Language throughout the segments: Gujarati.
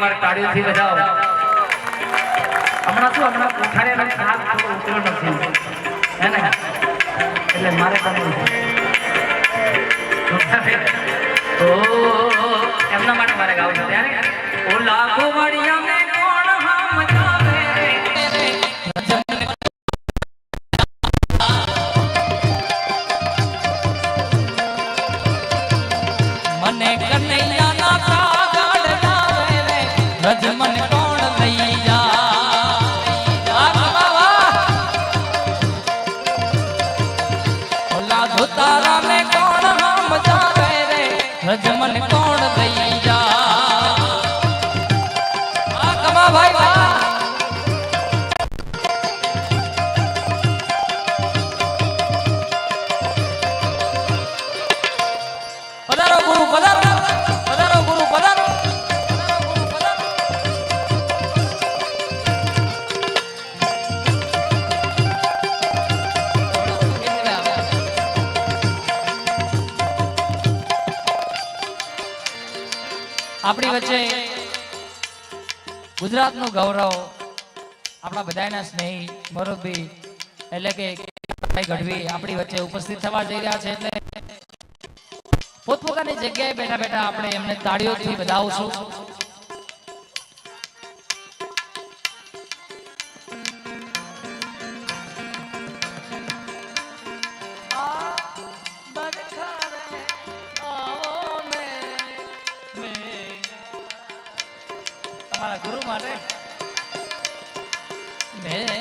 એકવાર તાળીઓથી બજાવો હમણાં શું, હમણાં પૂછાડે અને ખાસ થોડો ઉતર્યો નથી. હે ને? એટલે મારે છે. ઓ એમના માટે મારે ગાવું છે. ત્યારે? ઓ લાખો વળિયા વાહ ભાઈ વાહ પધારો ગુરુ ગુજરાતનું ગૌરવ આપણા બધાના સ્નેહી, મોરબી, એટલે કે ગઢવી આપણી વચ્ચે ઉપસ્થિત થવા જઈ રહ્યા છે એટલે પોતપોતાની જગ્યાએ બેઠા બેઠા આપણે એમને તાળીઓથી વધાવશું ગુરુ માટે. મેઘા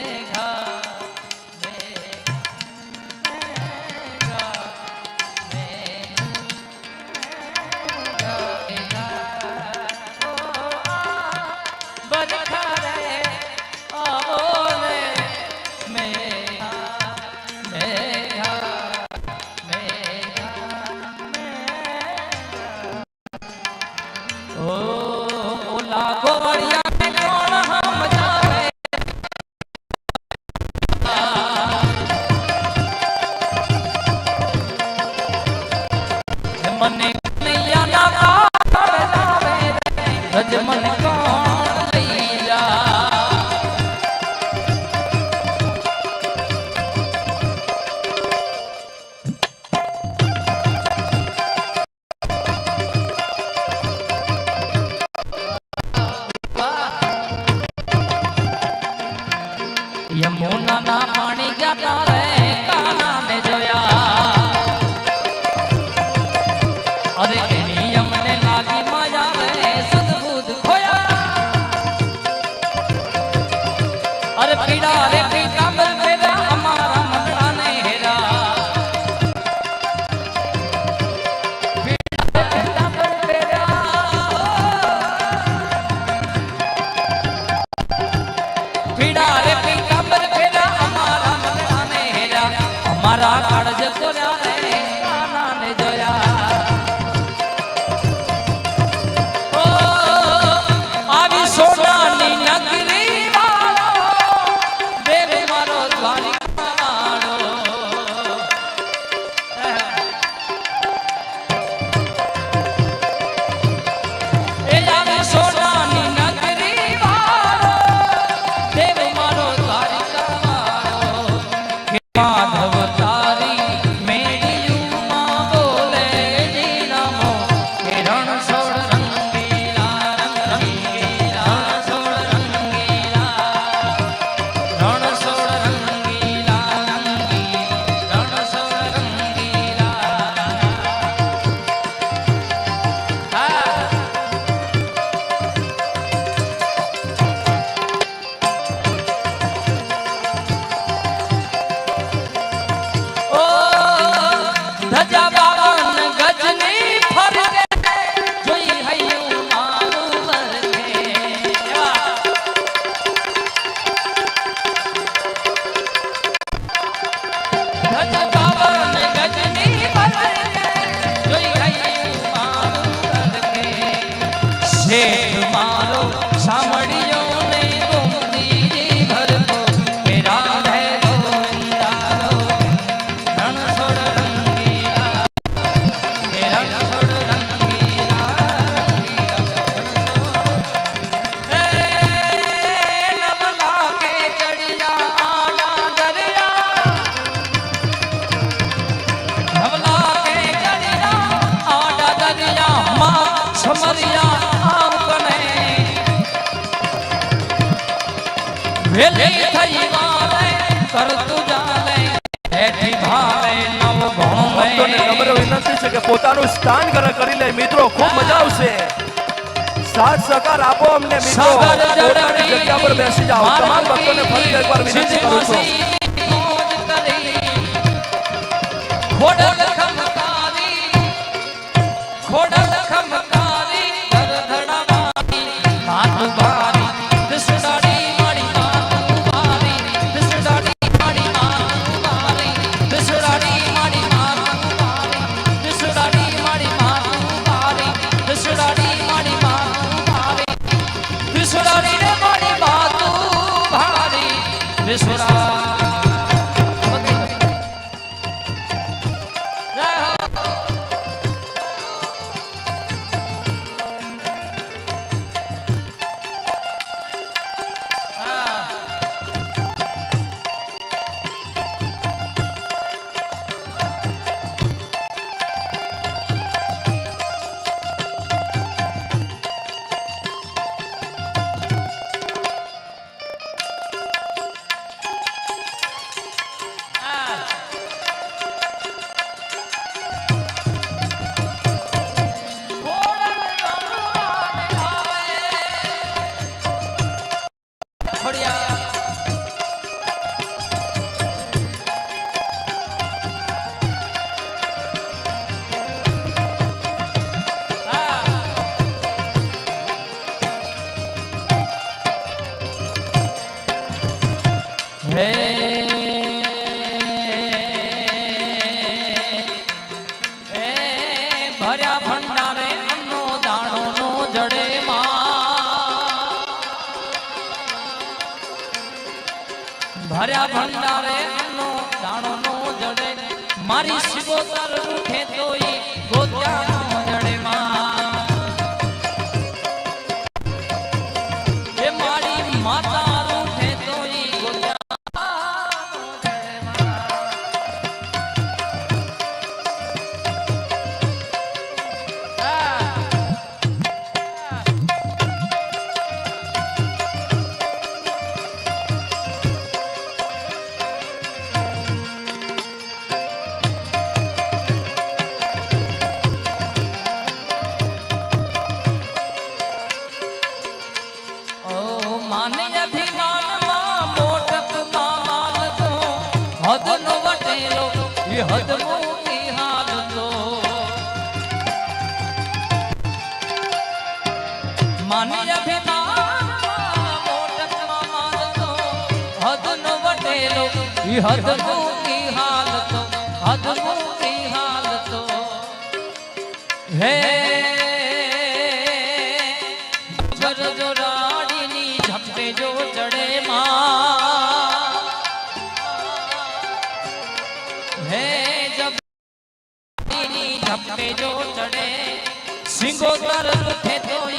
શેઠ મારો સાંભળી વેલી થઈ વાલે કરતું જાલે હેઠી ભાવે નવ ભક્તોને નમ્ર વિનંતી છે કે પોતાનું સ્થાન ગ્રહણ કરી લે. મિત્રો ખૂબ મજા આવશે. સાથ સહકાર આપો અમને મિત્રો. પોતાની જગ્યા પર બેસી જાઓ. તમામ ભક્તોને ફરી એકવાર વિનંતી કરું છું. દિસડા ભંડારે નો દાણો નો જડે. મારી શિવોતર રૂઠે તોય ગોત્યા હદ મોટી હાલતો હદ મોટી હાલતો હે જર જો જબની ઝપટે જો ચડે. સિંગોતર ઉઠે તોઈ ગોત્યાનો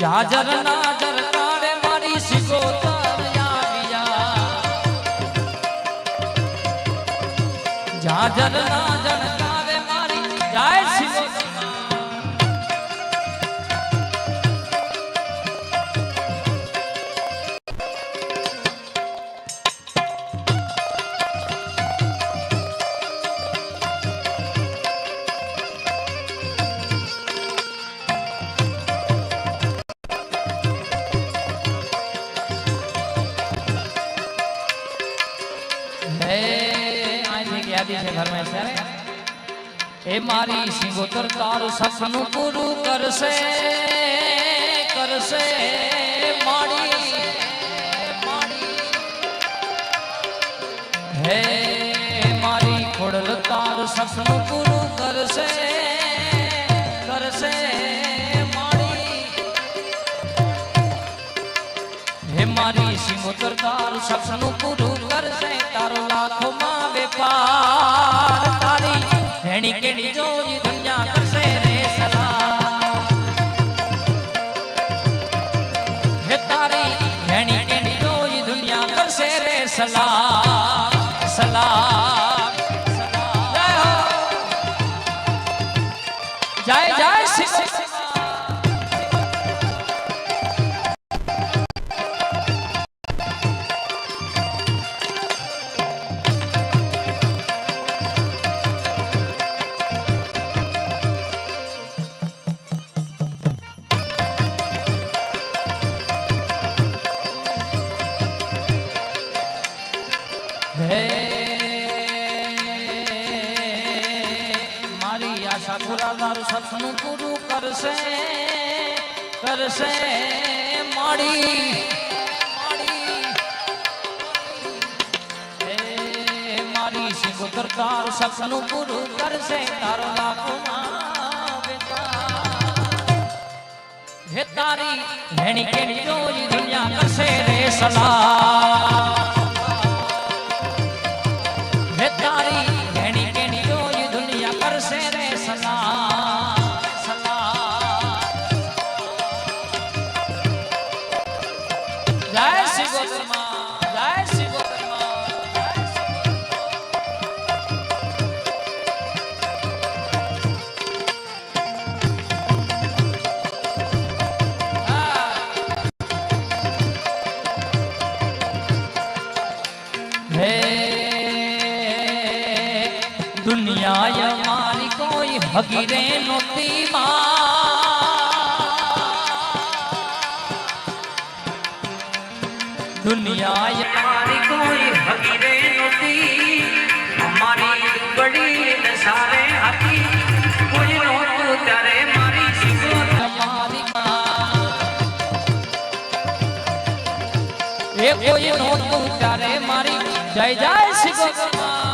જાજર ના જરકારે મારી આવ્યા. જાજર ના એ મારી સિંગોતર તાર સપનું પૂરું કરશે કરશે, મારી. હે મારી ખોડલ તાર સપનું પૂરું કરશે કરશે હે મારી સિંગોતર તાર સપનું પૂરું કરશે, તારો લાખોમાં વેપાર, તારી હેણી કેણી જોઈ દુનિયા કરશે મળી મારી સિંગોતર તારું સપનું પૂરું કરશે તારો લાખો હે તારી હેણી કેણી જોઈ દુનિયા કરશે રે સલાહ. દુનિયા મારી કોઈ હગીરે નોતી દુનિયા મારી કોઈ હકીરે નહોતી અમારી દુબળી ને સારે હતી કોઈ નહોતું ત્યારે મારી સિંગોતર મારી એ કોઈ નહોતું ત્યારે મારી જય જય શ્રી ગોત્રમાં